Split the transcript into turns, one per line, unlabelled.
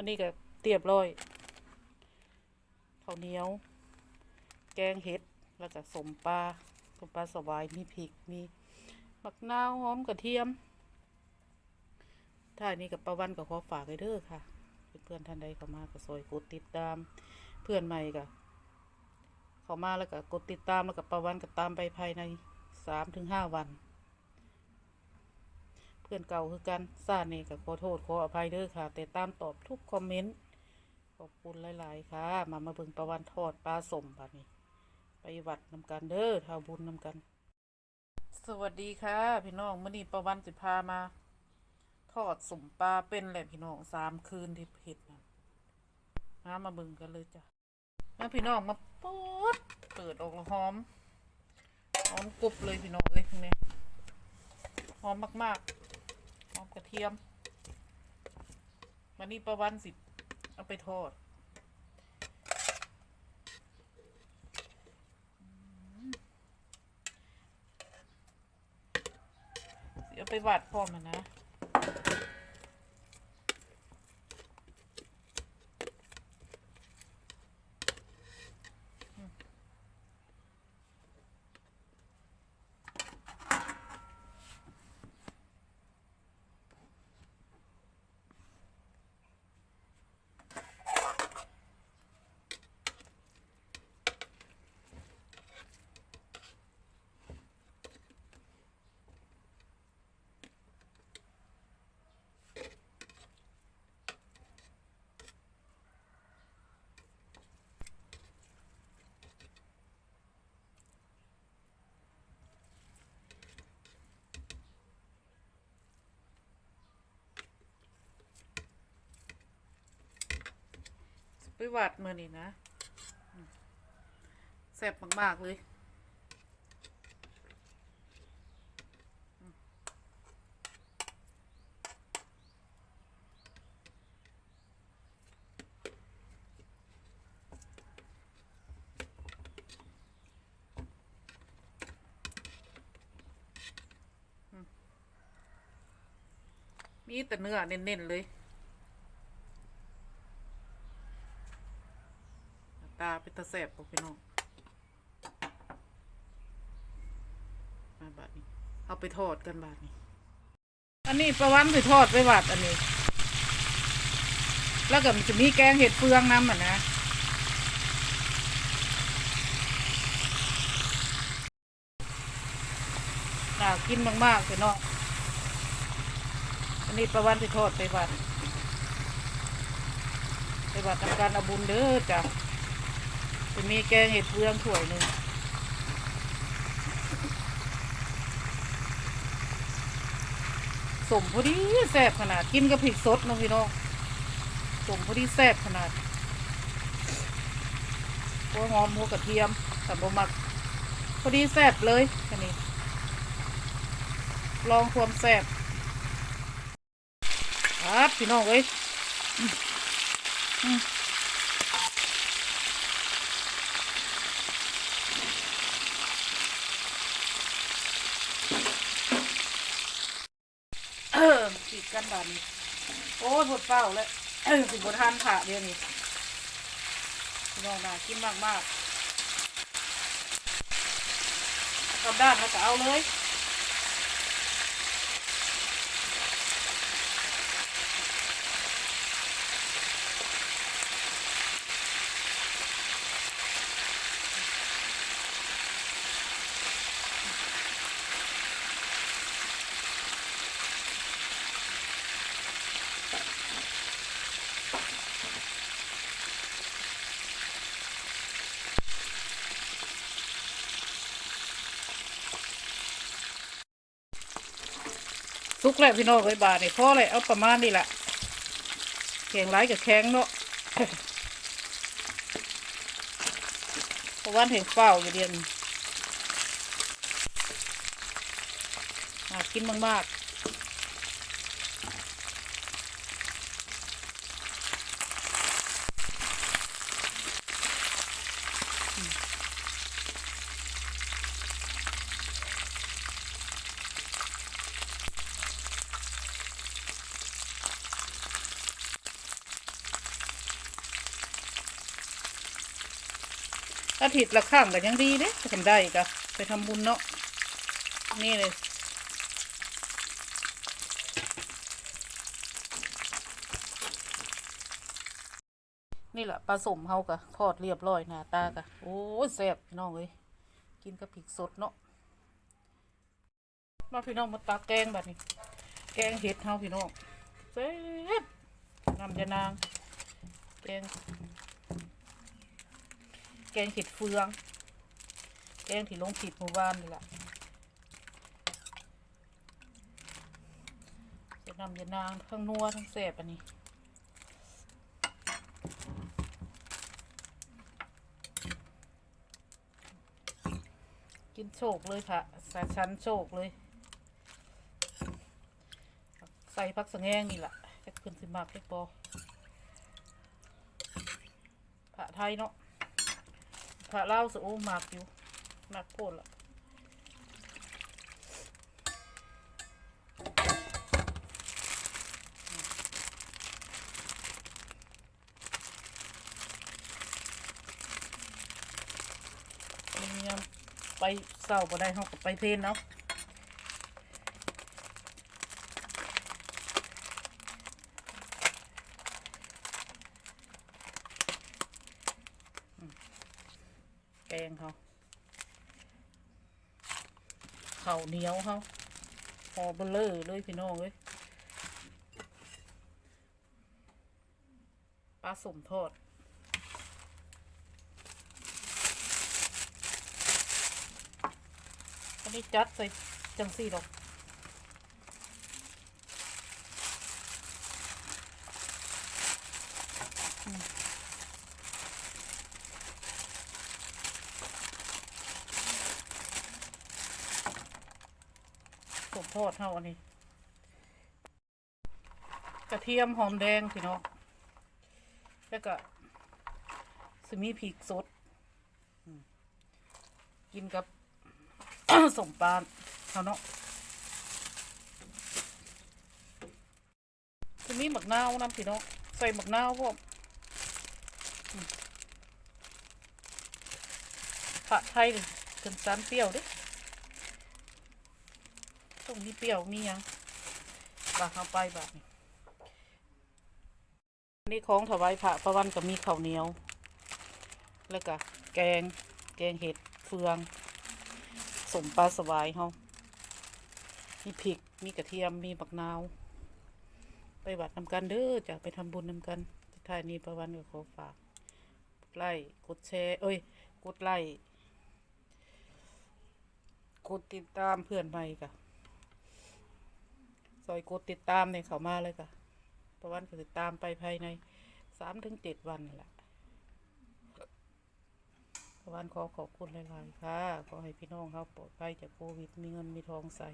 อันนี้ก็เรียบร้อยข้าวเหนียว แกงเห็ด แล้วก็สมปลาสมปลาสวาย มีพริก มีบักนาวหอมกระเทียม ถ้าอันนี้กับประวันก็ขอฝากไว้เด้อค่ะ เพื่อนท่านใดเข้ามาก็ซอยกดติดตาม เพื่อนใหม่ก็เข้ามาแล้วก็กดติดตามแล้วก็ประวันก็ตามไปภายในสามถึงห้าวัน พื่อนเก่าคือกันซ่านี่ก็ขอโทษขออภัยเด้อค่ะ แต่ตามตอบทุกคอมเมนต์ขอบคุณหลาย ๆ ค่ะ มามาเบิ่งประวันทอดปลาสมบัดนี้ ไปวัดนำกันเด้อทาบุญนำกัน สวัสดีค่ะ พี่น้องมื้อนี้ประวันสิพามา ทอดสมปลาเป็นแหละพี่น้องสามคืนที่เผ็ดนะมามาเบิ่งกันเลยจ้ะมาพี่น้องมาป๊ดเปิดออกแล้วหอมหอมกรุบเลยพี่น้องเอ้ยนี่หอมมาก ๆ อมกระเทียมวันนี้ประวันสิเอาไปทอดเอาไปวัดพร้อมนะ ไปวัดมือนี่นะแซ่บมาก ๆ เลยมีแต่เนื้อเน้นๆเลย ตาเป็นตาแสบพวกพี่น้องมาบาทนี้ เอาไปทอดกันบาทนี้ อันนี้ประวันไปทอดไปวัดอันนี้ แล้วก็มันจะมีแกงเห็ดเฟืองน้ำอะนะน่ากินมากๆพี่น้องอันนี้ประวันไปทอดไปวัดไปวัดทำการอาบุญเด้อจ้ะ จะมีแกงเห็ดเฟืองถ้วยหนึ่งสมพอดีแซ่บขนาดกินกับพริกสดเนาะพี่น้องสมพอดีแซ่บขนาดหัวหอมหัวกระเทียมสับบมักพอดีแซ่บเลยอันนี้ ลองความแซ่บครับพี่น้องเอ้ยอืมอืม เออปิดกันบานนี้โอ้ยปวดเป้าแล้วสิบทานผ่าเดียวนี้พี่น้องน่ากินมากมากๆกลับด้านแล้วก็เอาเลย สุกแล้วพี่น้องเลยบาทนี่พอเลยเอาประมาณนี้แหละแข็งไรกับแข็งเนาะเพราะว่าเห็นเฝ้าอยู่เดียนน่ากินมาก อาทิตย์ละครั้งก็ยังดีเด้ทำได้ก็ไปทำบุญเนาะนี่เลยนี่แหละปลาสมเฮากะทอดเรียบร้อยหน้าตากะโอ้แซ่บพี่น้องเอ้ยกินกับพริกสดเนาะมาพี่น้องมาตักแกงแบบนี้ แกงเห็ดเฮาพี่น้องแซ่บน้ำยานางแกง งเห็ดเฟือง แกงที่ลงผิดเมื่อวานนี่แหละจะนำยานางทั้งนัวทั้งแซ่บอันนี้กินโชคเลยค่ะใส่ชั้นโชคเลย ใส่พักสแงงนี่แหละจะขึ้นสิมากเล็กบอผัไทยเนาะ พระเล่าสโอ้มากอยู่มากโพดละไปเศร้าบ่ได้เขาก็ไปเพลนเนาะ แกงเขาเขาวเหนียวเขาพอเบลเลอร์เลยพี่น้องเลยปลาสมทอดอันนี้จัดใส่จังสี่ดอกอืม สมทอดเท่าอันนี้ กระเทียมหอมแดงพี่น้องแล้วก็สมีพริกสด กินกับสมปานเขาเนาะจะมีหมักนาวน้ำพี่น้องใส่หมักนาวพวกผัดไทยนี่ถึงสารเปรี้ยวเดิ ต้องมีเปรี้ยวมียังบาเข้าไปบบนี้นี่ของถวายพระประวันก็มีข้าวเหนียว แล้วก็แกงแกงเห็ดเฟืองสมปลาสวายเฮามีพริกมีกระเทียมมีบักนาว ไปวัดนำกันเด้อจะไปทำบุญนำกันสุดท้ายนี้ประวันก็ขอฝากไลค์กดแชร์เอ้ย กดไลค์กดติดตามเพื่อนใหม่กะ ซอยกดติดตามเนี่ยเขามาเลยค่ะประวันก็ติดตามไปภายในสามถึงเจ็ดวันนั่แหละวันขอขอบคุณหลายๆค่ะ ขอให้พี่น้องเขาปลอดภัยจากโควิด มีเงินมีทองใส่